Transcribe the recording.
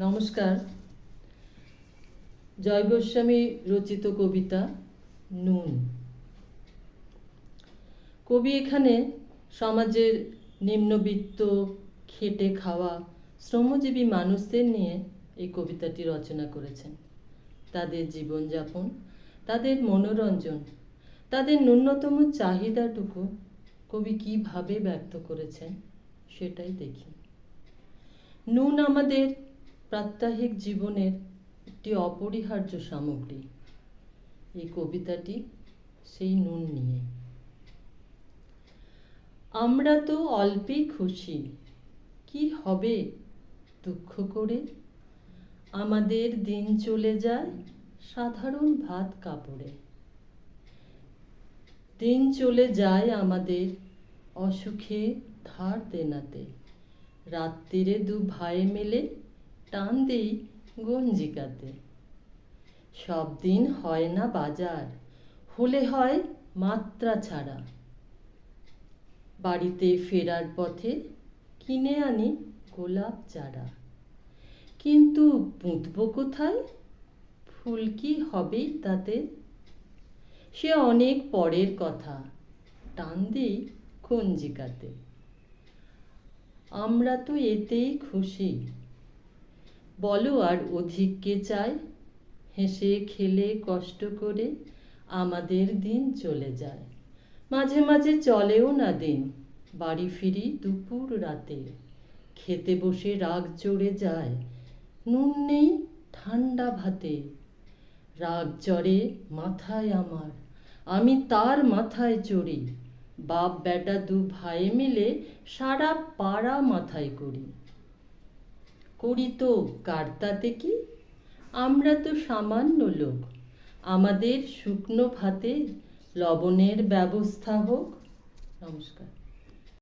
নমস্কার। জয় গোস্বামী রচিত কবিতা, নুন। কবি এখানে সমাজের নিম্নবিত্ত, খেটে খাওয়া শ্রমজীবী মানুষদের নিয়ে এই কবিতাটি রচনা করেছেন। তাদের জীবনযাপন, তাদের মনোরঞ্জন, তাদের ন্যূনতম চাহিদাটুকু কবি কীভাবে ব্যক্ত করেছেন সেটাই দেখি। নুন আমাদের প্রাত্যহিক জীবনের একটি অপরিহার্য সামগ্রী। এই কবিতাটি সেই নুন নিয়ে। আমরা তো অল্পেই খুশি। কি হবে দুঃখ করে? আমাদের দিন চলে যায় সাধারণ ভাত কাপড়ে। দিন চলে যায় আমাদের অসুখে ধার দেনাতে। রাত্রিরে দু ভাই মিলে টান দেই গঞ্জিকাতে। সব দিন হয় না বাজার, হলে হয় মাত্রা ছাড়া। বাড়িতে ফেরার পথে কিনে আনি গোলাপ চারা। কিন্তু পুঁতব কোথায়? ফুল কি হবেই তাতে? সে অনেক পরের কথা, টান দিই কঞ্জিকাতে আমরা তো এতেই খুশি। বলো আর অধিক কে চাই হেসে খেলে কষ্ট করে আমাদের দিন চলে যায়। মাঝে মাঝে চলেও না দিন, বাড়ি ফিরি দুপুর রাতে। খেতে বসে রাগ চড়ে যায়, নুন নেই ঠান্ডা ভাতে। রাগ চড়ে মাথায় আমার, আমি তার মাথায় চড়ি। বাপ বেটা দু ভাই মিলে সারা পাড়া মাথায় করি। করি তো কার্তাতে কি? আমরা তো সামান্য লোক। আমাদের শুকনো ভাতে লবণের ব্যবস্থা হোক। নমস্কার।